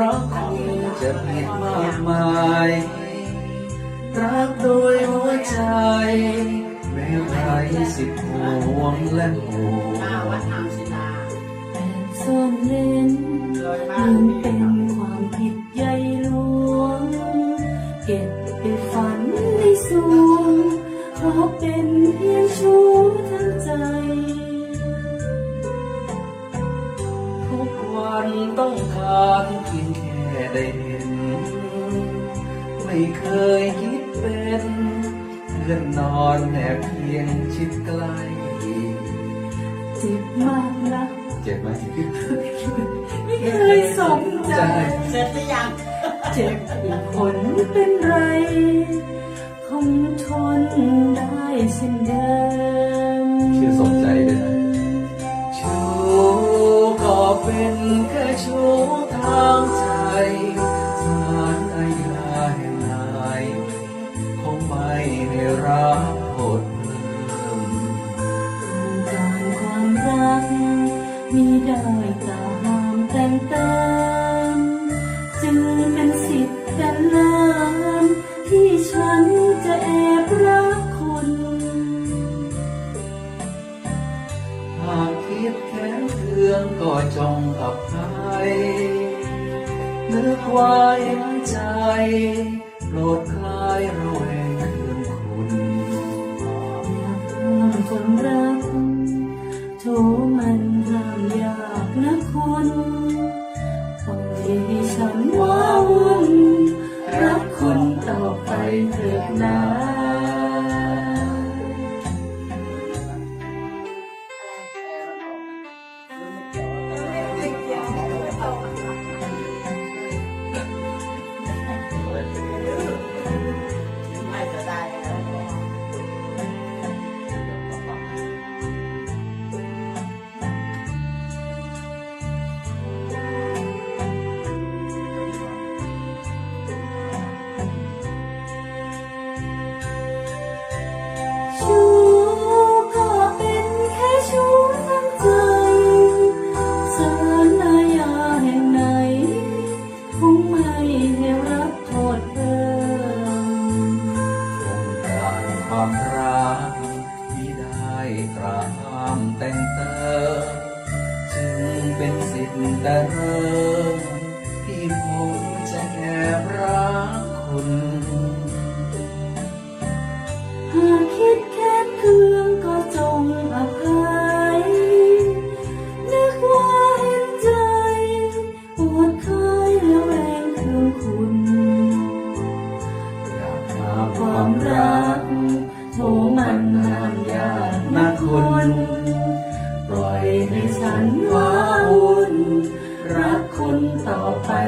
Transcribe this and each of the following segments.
รักคุณจะผิดมากมาย รักโดยหัวใจไม่ไรสิทธิ์ห่วงและห่วงวัดอ่างศิลาแอบซ่อนเล่นมันนเป็นความผิดใหญ่หลวง เก็บไปฝันในสวงเพราะเป็นเพียงชู้ทั้งใจ วันต้องการเพียงแค่ได้เห็น ไม่เคยคิดเป็นเพื่อนนอนแนบเพียงชิดใกล้เจ็บมากนักเจ็บไหมไม่เคยสมใจเสร็จหรือยังเจ็บอีกคนเป็นไร คงทนได้เช่นเดิม ได้กล่าวห้ามแต่งเติมจึงเป็นสิทธิ์กันเลิมที่ฉันจะแอบรักคุณหากคิดแค้นเคืองก็จงอภัยนึกไว้ใจโปรด ยากนะคุณปล่อยให้ฉันว่าวุ่นรักคุณต่อไปเถิดนะ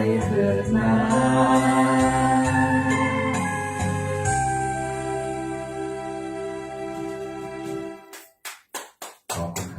ว้า